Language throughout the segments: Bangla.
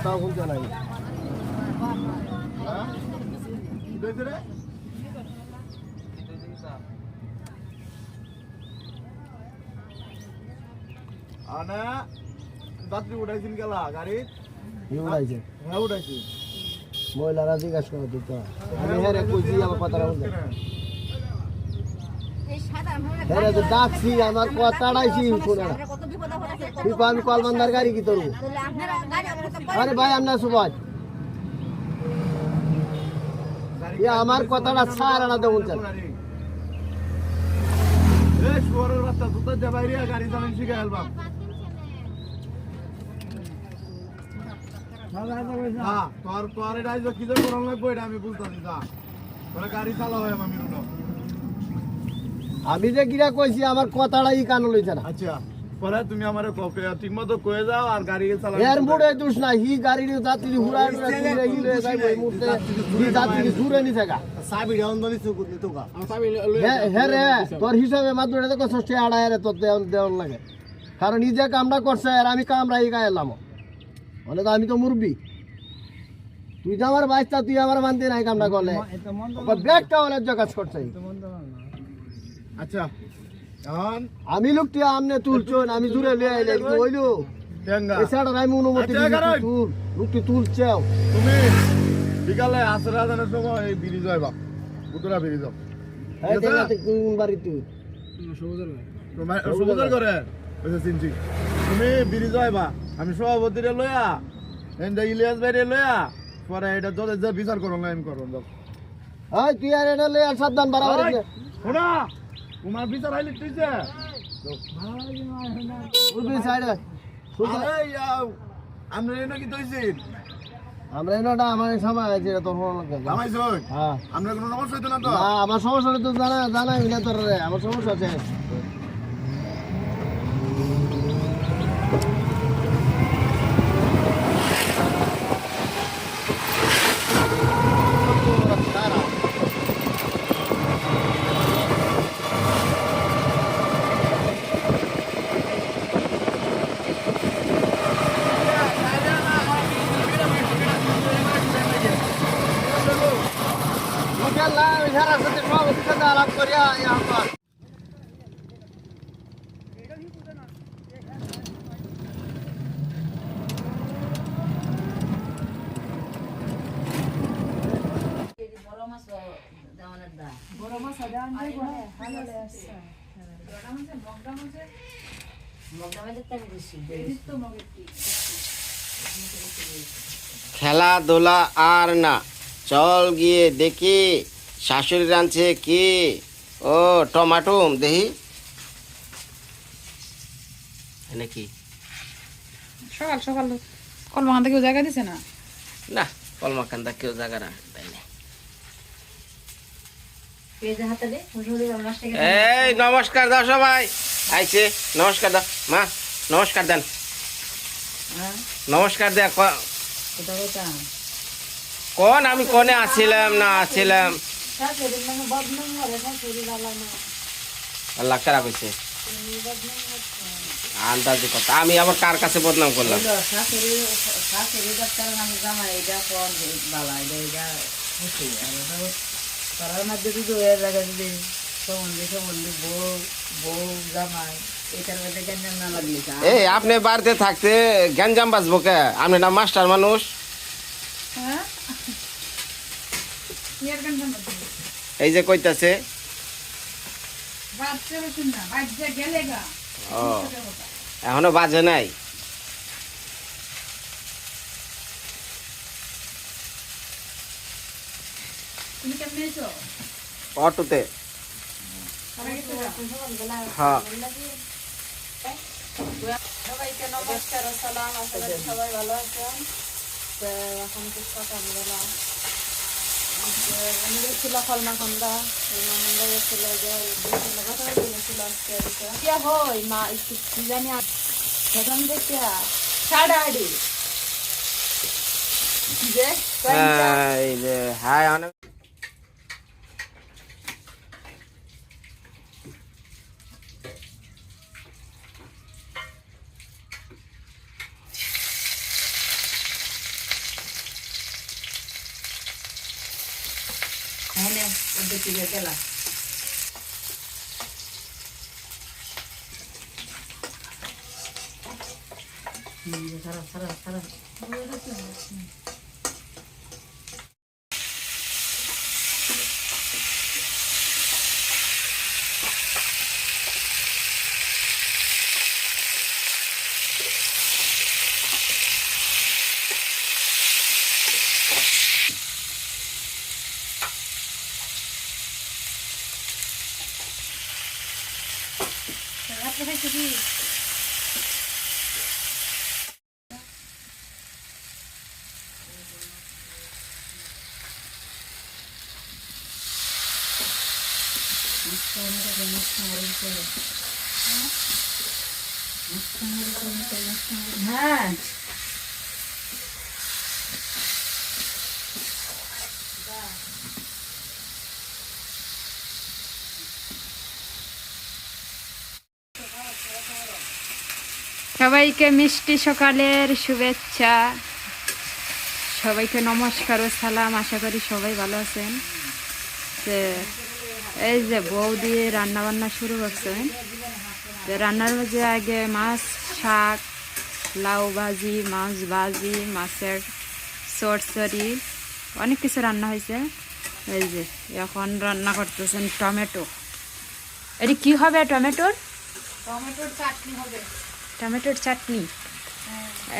কথাও শুনতে নাই। হ্যাঁ? আনা যাত্রী উঠাইছেন গেলা গাড়ি? কি হ্যাঁ উঠাইছি। মহিলারা জিজ্ঞাসা করে দিত আমি হ্যাঁ কইছি আমার কথাটা শুনতে হ্যাঁ। ডাকছি আমার শুনে না। কো আমি কলমান্দার গাড়ি কি তোর? আরে ভাই আমরা সুভাষ এ আমার কথাটা ছাড় না দেবুন চাল এ শুয়ারের বাচ্চা তুই গাড়ি চালান শিখে আলবাম। তোর তোর এটা কি যে করন লাগবো এটা আমি বুঝতাছি যা। তোরা গাড়ি চালা আমি আমি যে গিরা কইছি আমার কথাটা ই কান লইছে না। আচ্ছা। পরে তুমি আমার ঠিক মতো কয়ে যাও আর গাড়ি চালা এর মুড়ে দুষ না হি গাড়ি যাত্রী হুড়া হুড়া হি লয়ে যাইব এই মুহূর্তে। হি যাত্রী দূরে নি থাকা। সাবি ডাউন দনি চুকুত নি তোকা হ্যাঁ রে তোর হিসাবে এটা তো ষষ্ঠী আড়াই রে তোর দেওয়ান দেওয়ান লাগে। কারণ ই যে কামটা করছে আর আমি কামরা ই গায়ে এলাম। বলে তো আমি তো মুরবি তুই তো আমার বাইশটা তুই আমার মানতে নাই কামটা করলে। ব্যাগটা অনেক কাজ করছে আচ্ছা আমি লোকটি আমনে তুলছন আমি জুড়ে লিয়ে আইলে কিন্তু হইল? এছাড়া আমি অনুমতি আচ্ছা, তুল লোকটি তুলছেও। তুমি বিকালে আসর আজানের সময় এই দেখাতে কোন বাড়ি। তুই তোমার সমুদ্র করে ওই চিনছি তুমি ব্রিজ হয় বা আমি সভাপতিরে লইয়া এন্ডা ইলিয়াস বাইরে লইয়া পরে এটা তোদের যে বিচার করো না আমি করো এই তুই আর এটা সাবধান বাড়াবাড়ি শোনা! তোমার বিচার আইলি আরে ইয়াও আমরা এনে কি তৈছিন আমরা এনোটা আমার সময় আছে তোর লাগে। জামাইছই হ্যাঁ। আমরা কোনো সমস্যা হইতো না তো? না আমার সমস্যা হলে তো জানা জানাই না তোর আমার সমস্যা আছে Mudahlah, bicara seperti mau kita dalam Korea ya apa? বড় মাছ দাওয়ানের দা বড় মাছ আদা আনতে বড় ভালো লাগছে মগদামে দেখতে আমি বেশি এই তো মগেরটি খেলাধুলা আর না চল গিয়ে দেখি শাশুড়ি রাঁধছে কি? ও টমাটুম দেখি। নাকি সকাল সকাল কলমাখান থেকে জায়গা দিছে না? না কলমাকান্দা কেউ জায়গা না তাই না পেঁয়াজের হাতে দে মুসুরি মাছ থেকে এই নমস্কার দাও সবাই। আইছে নমস্কার দাও। মা নমস্কার দেন। নমস্কার ক- কোন? আমি কোনে আছিলাম না আছিলাম আল্লাহ কারা কইছে আন্দাজি কথা আমি আবার কার কাছে বদনাম করলাম? শাশুড়ি তারার মধ্যে যদি এর জায়গা যদি সম্বন্ধে সম্বন্ধে বউ বউ জামাই এটার মধ্যে কেন না লাগলি এই আপনি বাড়িতে থাকতে গ্যাঞ্জাম বাজবো কে? আপনি না মাস্টার মানুষ? হ্যাঁ? এই যে কইতাছে। এখনও বাজে নাই তুমি কেমন এসো অটোতে। হ্যাঁ। সবাইকে নমস্কার সালাম আশা করি সবাই ভালো আছেন তো এখন তো সকালবেলা আজকে আমি ফলমাখন্দা ফলমাখন্দা গেছিল যে বিভিন্ন কথা কিনেছিল আজকে এদিকে কিয়া হই মা একটু কি জানি প্রথম থেকে সাড়ে আড়ি যে এই যে হ্যাঁ অনেক হ্যাঁ। সবাইকে মিষ্টি সকালের শুভেচ্ছা। সবাইকে নমস্কার ও সালাম। আশা করি সবাই ভালো আছেন। এই যে বউ দিয়ে রান্না বান্না শুরু করছেন তো রান্নার মাঝে আগে মাছ শাক লাউ ভাজি মাছ ভাজি মাছের চরচরি অনেক কিছু রান্না হয়েছে। এই যে এখন রান্না করতেছেন টমেটো। এটি কি হবে টমেটোর? টমেটোর চাটনি হবে। টমেটোর চাটনি?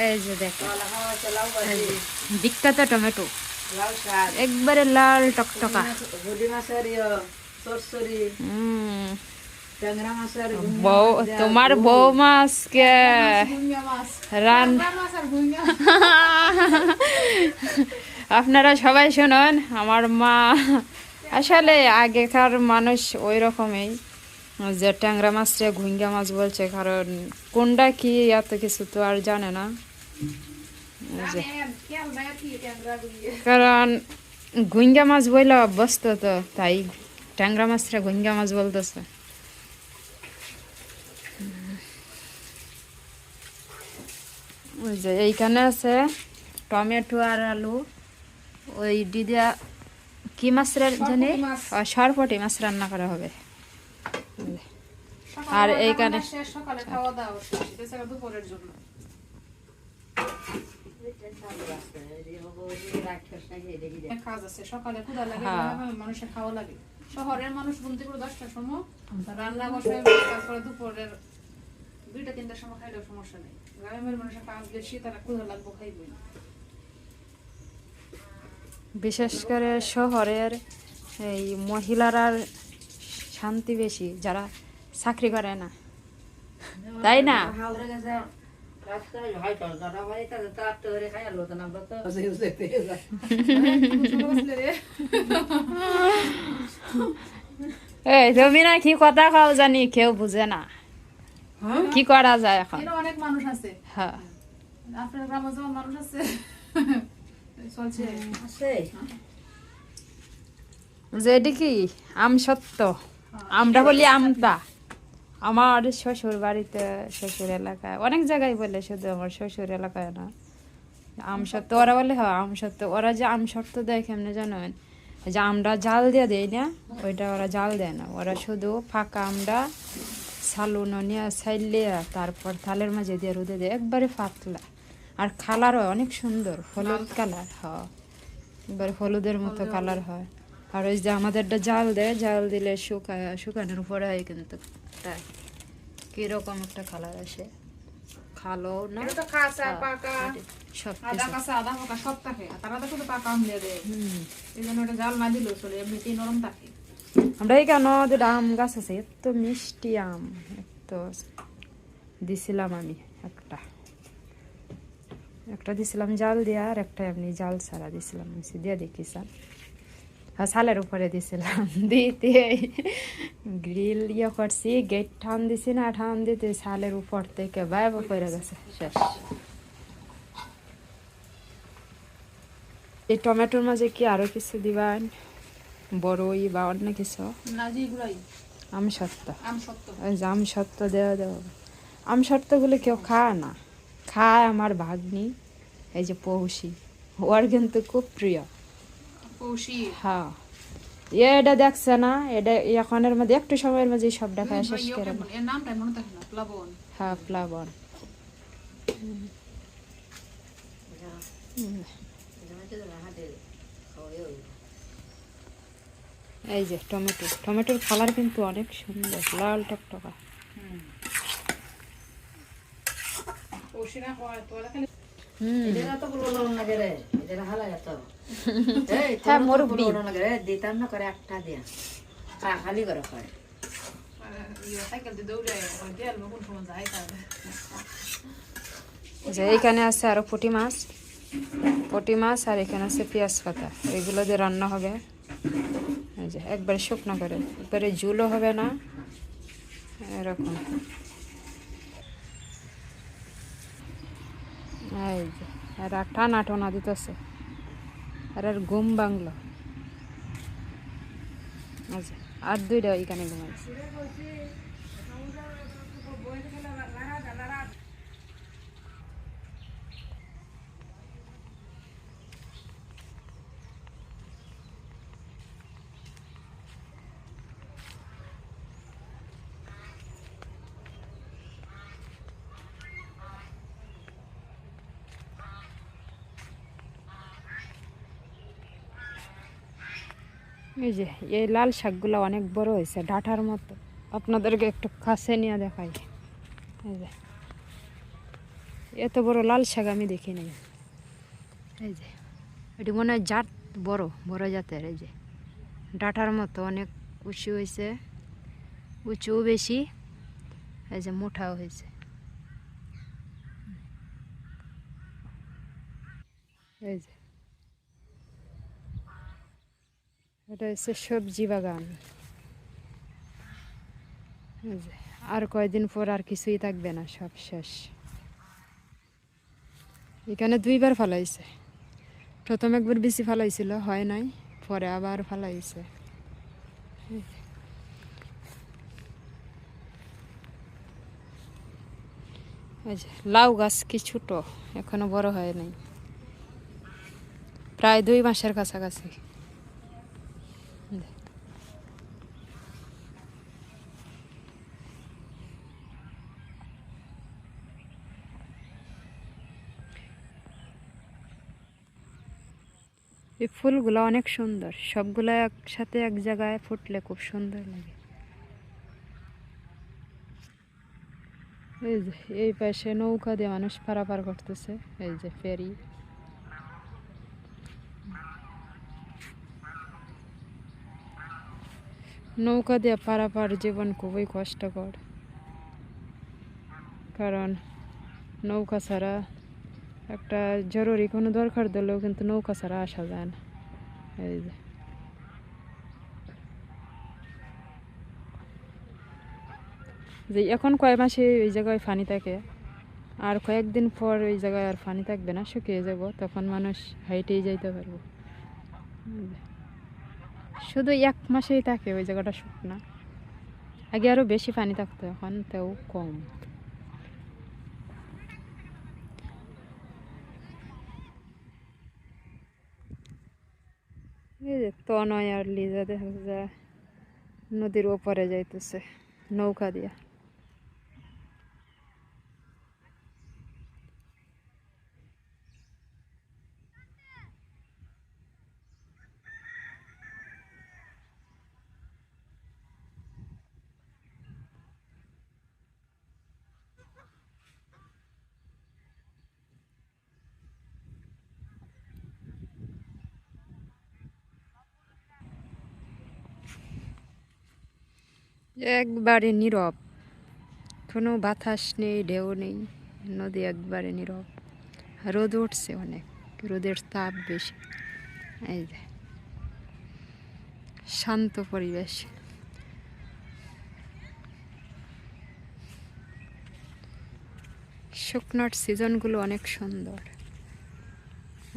এই যে দেখো। বিখ্যাত টমেটো। একবারে লাল টকটকা। বউ তোমার বৌমা আজকে রান আপনারা সবাই শুনুন আমার মা। আসলে আগেকার মানুষ ওই রকমই যে ট্যাংরা মাছটা ঘুঙ্গা মাছ বলছে কারণ কোনটা কি এত কিছু তো আর জানে না। কারণ গুইঙ্গা মাছ বইলে অভ্যস্ত তো তাই ট্যাংরা মাছটা গুইঙ্গা মাছ বলতেছে ওই যে এইখানে আছে টমেটো আর আলু ওই দিদা কি মাছ রা- জানি সরপটি মাছ রান্না করা হবে আর এইখানে সকালে খাওয়া দাওয়া দুপুরের জন্য। কাজ আছে সকালে ক্ষুধা লাগে হ্যাঁ। মানুষের খাওয়া লাগে। শহরের মানুষ ঘুম থেকে দশটার সময় রান্না বসে তারপরে দুপুরের দুইটা তিনটার সময় খাইলেও সমস্যা নেই। গ্রামের মানুষের কাজ বেশি তারা ক্ষুধা লাগবো খাইবই না। বিশেষ করে শহরের এই মহিলারা শান্তি বেশি যারা চাকরি করে না। তাই না? এই তুমি না কি কথা খাও জানি কেউ বুঝে না। কি করা যায় এখন? অনেক মানুষ আছে। হ্যাঁ। আপনার গ্রামে যেমন মানুষ আছে চলছে। যে এটি কি? আম সত্য। আমরা বলি আমতা আমার শ্বশুর বাড়িতে, শ্বশুর এলাকায়, অনেক জায়গায় বলে শুধু আমার শ্বশুর এলাকায় না। আম সত্য ওরা বলে হ্যাঁ আম সত্য। ওরা যে আম সত্য দেয় কেমনে জানেন? যে আমরা জাল দিয়ে দেই না, ওইটা ওরা জাল দেয় না। ওরা শুধু ফাঁকা আমরা সালুন নিয়ে সাইলে তারপর থালের মাঝে দিয়ে রোদে দেয়। একবারে পাতলা। আর কালার হয়, অনেক সুন্দর। হলুদ কালার হয়। একবারে হলুদের মতো কালার হয়। আর ওই যে আমাদেরটা জাল দেয়, জাল দিলে শুকায় শুকানোর উপরে হয় কিন্তু। কীরকম একটা কালার আসে। খালো না? এটা তো কাঁচা পাকা। সব আদা কাঁচা আদা পাকা সব থাকে। আর তারা তো শুধু পাকা আম দিয়ে। দেয় হুম। এই জন্য ওটা জাল না দিলেও চলে এমনিতেই নরম থাকে। আমরা এখানে ওদের আম গাছ আছে এত মিষ্টি আম এত দিছিলাম আমি একটা। একটা দিছিলাম জাল দিয়া আর একটা এমনি জাল ছাড়া দিছিলাম। দিয়ে দেখি স্যার। সালের উপরে দিছিলাম দিতে গ্রিল ইয়ে করছি গেট ঠান দিছি না ঠান দিতে সালের উপর থেকে বাইব করে গেছে। শেষ। এই টমেটোর মাঝে কি আরও কিছু দিবেন বড়ই বা অন্য কিছু? না আম সত্য আম সত্য দেওয়া দেওয়া আম সত্যগুলো কেউ খায় না। খায় আমার ভাগ্নি এই যে পৌষি। ওর কিন্তু খুব প্রিয়। হ্যাঁ। এটা দেখছে না এটা এখনের মধ্যে একটু সময়ের মধ্যে সব দেখায় শেষ করে হ্যাঁ প্লাবন। এই যে টমেটো টমেটোর কালার কিন্তু অনেক সুন্দর লাল টকটকা। হুম। হ্যাঁ মুরব্বি দিতাম না করে একটা দিয়া। খা খালি করে যে এইখানে আছে আরও পুঁটি মাছ। পুঁটি মাছ আর এখানে আছে পেঁয়াজ পাতা। এগুলো দিয়ে রান্না হবে। যে একবারে শুকনো করে। একবারে ঝুলও হবে না। এরকম। এই যে আর টানা টানা দিতেছে। আর আর ঘুম বাংলো আর দুইটা এখানে ঘুমাইছে। এই যে, এই লাল শাকগুলো অনেক বড় হয়েছে, ডাঁটার মতো। আপনাদেরকে একটু কাছে নিয়ে দেখাই। এই যে, এত বড় লাল শাক আমি দেখি নাই। এই যে, এটি মনে হয় জাত বড় বড় জাতের, এই যে। ডাঁটার মতো অনেক উঁচু হয়েছে উঁচু বেশি, এই যে মোটাও হয়েছে এই যে এটা হচ্ছে সবজি বাগান। আর কয়দিন পর আর কিছুই থাকবে না, সব শেষ। এখানে দুইবার ফালাইছে। প্রথম একবার বেশি ফালাইছিল, হয় নাই, পরে আবার ফালাইছে। লাউ গাছ কি ছোট, এখনও বড় হয় নাই। প্রায় দুই মাসের কাছাকাছি। এই ফুলগুলো অনেক সুন্দর। সবগুলো একসাথে এক জায়গায় ফুটলে খুব সুন্দর লাগে। এই যে, এই পাশে নৌকা দিয়ে মানুষ পারাপার করতেছে। এই যে ফেরি। নৌকা দিয়ে পারাপার জীবন খুবই কষ্টকর। কারণ নৌকা ছাড়া একটা জরুরি কোনো দরকার দিলেও কিন্তু নৌকা ছাড়া আসা যায় না। এই যে। যে এখন কয় মাসে ওই জায়গায় পানি থাকে? আর কয়েকদিন পর ওই জায়গায় আর পানি থাকবে না, শুকিয়ে যাব, তখন মানুষ হাইটেই যাইতে পারব। শুধু এক মাসেই থাকে ওই জায়গাটা শুকনা। আগে আরও বেশি পানি থাকতো, এখন তাও কম। এই যে তনয় আর লিজা দেখা যায় নদীর ওপরে যাইতেছে নৌকা দিয়া। একবারে নীরব। কোনো বাতাস নেই, ঢেউ নেই, নদী একবারে নীরব। রোদ উঠছে অনেক, রোদের তাপ বেশি। এই যে, শান্ত পরিবেশ। শুকনোর সিজনগুলো অনেক সুন্দর।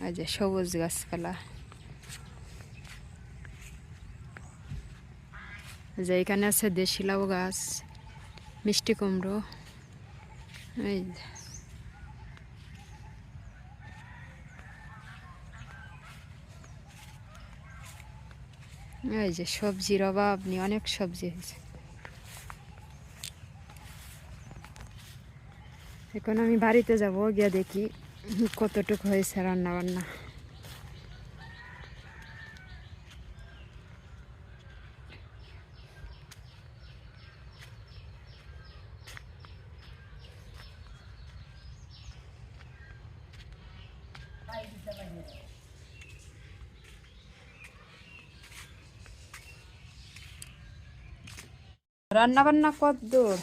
এই যে সবুজ গাছপালা। যে এখানে আছে দেশি লাউ গাছ, মিষ্টি কুমড়ো, এই। এই যে সবজির অভাব নিয়ে অনেক সবজি হয়েছে এখন আমি বাড়িতে যাব, গিয়ে দেখি কতটুকু হয়েছে রান্না বান্না রান্না বান্না কত দূর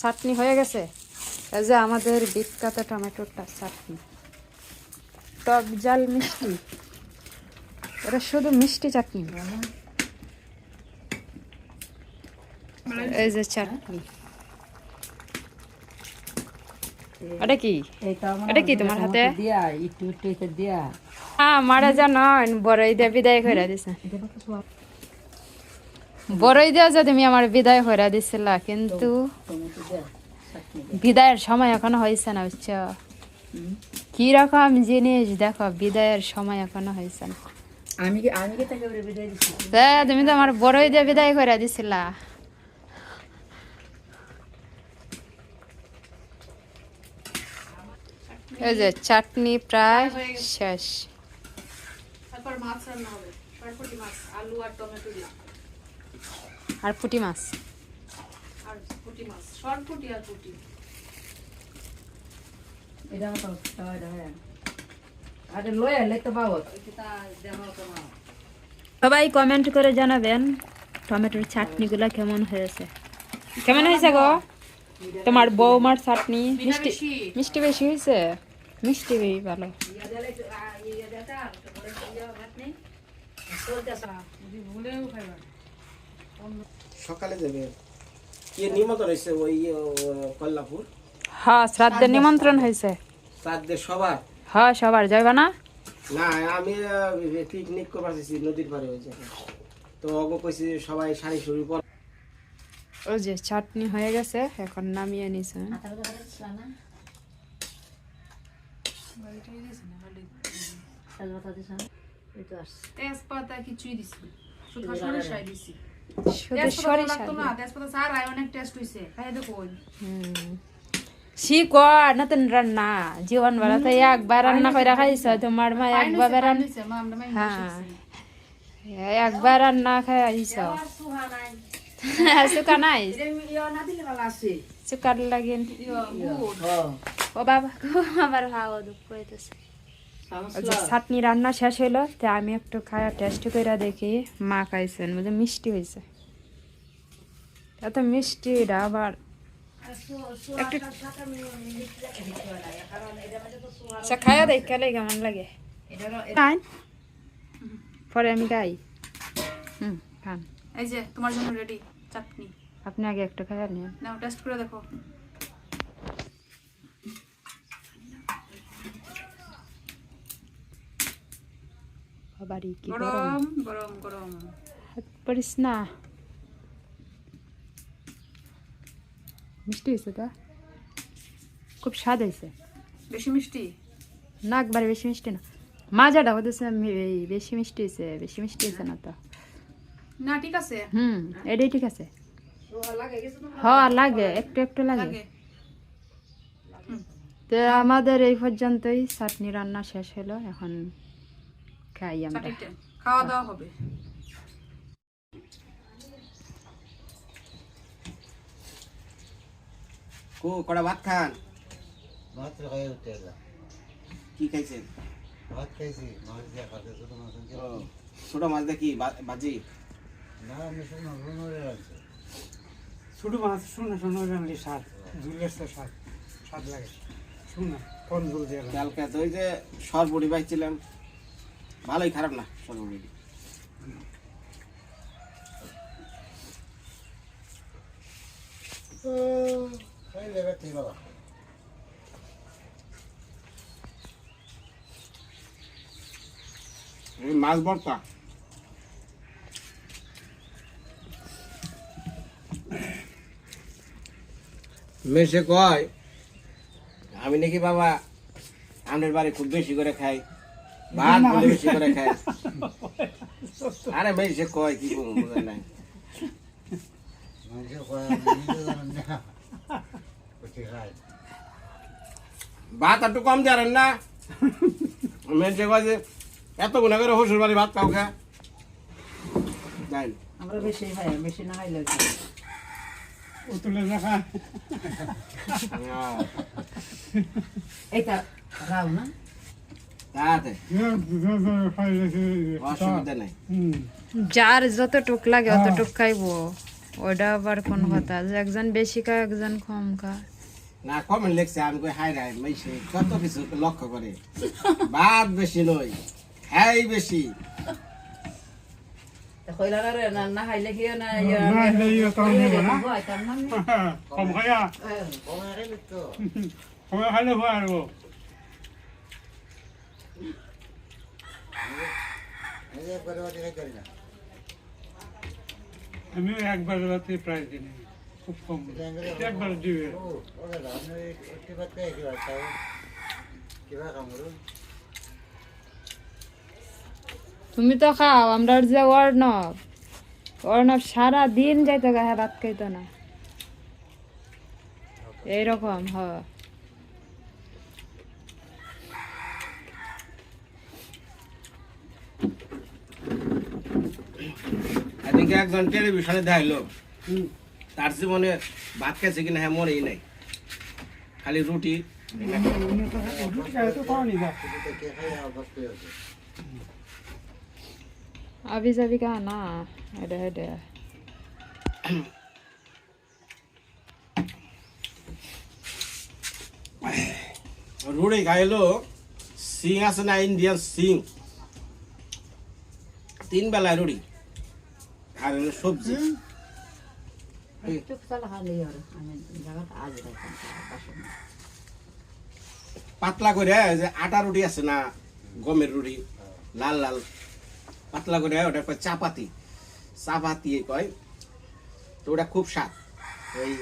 চাটনি হয়ে গেছে? এই যে আমাদের বিখ্যাত টমেটোটা চাটনি। টক জাল মিষ্টি। এটা শুধু মিষ্টি চাটনি এই যে চাটনি। এটা কি? এইটা আমার এটা কি তোমার হাতে? দিয়া একটু একটু এটা দিয়া। হ্যাঁ মারা জানো বড়ই দিয়ে বিদায় করে দিছে। এটা কত সব বড়ই দেওয়া যে তুমি আমার বিদায় করে দিছিলা কিন্তু বিদায়ের সময় এখনও হয়েছে না বুঝছ? কি রকম জিনিস দেখো বিদায়ের সময় এখনও হয়েছে না। আমি আমি কি তাকে বিদায় দিচ্ছি তা তুমি তো আমার বড়ই দিয়ে বিদায় করে দিছিলা। এই যে চাটনি প্রায় শেষ। তারপর মাছ রান্না হবে। আলু আর টমেটো দিয়ে। আর পুঁটি মাছ। আর পুটি মাছ সরপুটি আর পুটি। এটা তো তাওয়া এটা আরে লয়ে লেতে পাবো। এটা দেমা কমা সবাই কমেন্ট করে জানাবেন টমেটোর চাটনিগুলো কেমন হয়েছে। কেমন হয়েছে গো? তোমার বৌমার চাটনি মিষ্টি মিষ্টি বেশি। হয়েছে? মিষ্টি বেশি ভালো। সকালে যাবে কি নিমন্ত্রণ হয়েছে ওই কল্লাপুর। হ্যাঁ শ্রাদ্ধের নিমন্ত্রণ হয়েছে। শ্রাদ্ধের সবার? হ্যাঁ সবার। যাইবা না? না আমি পিকনিক করবার চাইছি নদীর পাড়ে হয়েছে তো অগ কইছি সবাই শাড়ি শুরু পর ওই যে চাটনি হয়ে গেছে এখন নামিয়ে নিছে। তেজপাতা কিছুই দিছি। শুধু সরিষাই দিছি। শুধু সরিষা লাগতো না তেজপাতা ছাড়াই অনেক টেস্ট হয়েছে খাই দেখো শিক নতুন রান্না জীবন বেলা তো একবার রান্না করে খাইছ তোমার মা একবার হ্যাঁ। একবার রান্না খাইছ। সুকা নাই? না দিলে ভালো আছে সুকার লাগিন। ও বাবা। আমার হাওয়া দুঃখ হইতেছে। চাটনি রান্না শেষ হইল তা আমি একটু খায়া টেস্ট করে দেখি মা খাইছেন বুঝে মিষ্টি হয়েছে এত মিষ্টি এটা আবার। আচ্ছা খায়া দেখ কেলে কেমন লাগে? খান পরে আমি গাই হুম খান। এই যে তোমার জন্য রেডি চাটনি। আপনি আগে একটু খায়া নিন নাও টেস্ট করে দেখো। বাবারি কি গরম গরম গরম হাত পারিস না মিষ্টি হয়েছে তো? খুব স্বাদ হয়েছে। বেশি মিষ্টি? না একবারে বেশি মিষ্টি না। মাজাটা হতেছে এই বেশি মিষ্টি হয়েছে বেশি মিষ্টি হয়েছে না তো। না ঠিক আছে। হুম এটাই ঠিক আছে। হ্যাঁ লাগে একটু একটু লাগে। লাগে। তো আমাদের এই পর্যন্তই চাটনি রান্না শেষ হলো এখন খাই আমরা। খাওয়া দাওয়া হবে। কো কড়া ভাত খান? মাছ খাই উঠে কি খাইছেন? ভাত খাইছি মাছ দিয়ে খাতে ছোট মাছ ছোট মাছ দেখি বা- ভাজি না আমি হয়ে আছে ছোট মাছ শোনা শোনা রানলি স্বাদ ঝুলের তো স্বাদ স্বাদ লাগে। শোনা কোন ঝুল দিয়ে? কালকে তো ওই যে সরপুরি পাইছিলাম। ভালোই খারাপ না মাছ ভর্তা। মেসে কয়, আমি নাকি বাবা আমাদের বাড়ি খুব বেশি করে খাই। ভাত বলে বেশি করে খায়। আরে ভাই সে কয় কি বলব বুঝেন নাই। জানেন ভাত একটু কম দেন না? মেনছে কয় যে এত গুণা করে শ্বশুর বাড়ি ভাত খাও খা। আমরা বেশি খাই বেশি না খাইলে ও তুলে রাখা এইটা রাও না? তাতে? খাইলে অসুবিধা নাই। হুম যার যতটুক খাইবো। ওটা আবার কোন কথা যে একজন বেশি খায় একজন কম খায়। না কমেন্ট লেখছে আমি কই হাই রাই মাইসে কত কিছু লক্ষ্য করে। ভাত বেশি নয় হ্যাঁ বেশি। কইলা রে না না খাইলে কি না না খাইলে ইয়ে তো না। কম তো। কমে খাইলে হয় আর একবারে রাতে প্রায় খুব কম। একবার দিবে তুমি তো খাও, আমরা যে অর্ণব। অর্ণব সারা দিন যাইতো গায়ে ভাত খাইতো না। এইরকম, হ। একজন টেলিভিশনে দেখাইলো। তার জীবনে ভাত খাইছে কিনা হ্যাঁ মনেই নাই। খালি রুটি। আবি যাবি কা না রুটি খাইলো সিং আছে না ইন্ডিয়ান সিং। তিন বেলায় রুটি। আর হলো সবজি পাতলা করে যে আটা রুটি আছে না গমের রুটি লাল লাল পাতলা করে ওটা কয় চাপাতি। চাপাতি কয় তো ওটা খুব স্বাদ। ওই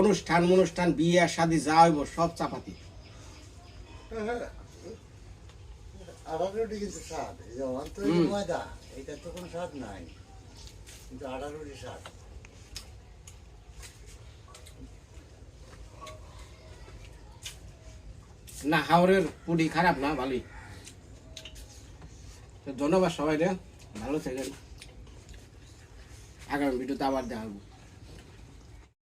অনুষ্ঠান অনুষ্ঠান বিয়ে শাদি যা হইব সব চাপাতি। কিন্তু স্বাদ। এই যে অন্ত ময়দা এটা তো কোনো স্বাদ নাই। কিন্তু না হাওড়ের পুডি খারাপ না, ভালোই। ধন্যবাদ সবাই রে ভালো থাকেন। আগামী ভিডিওতে আবার দেখা হবে।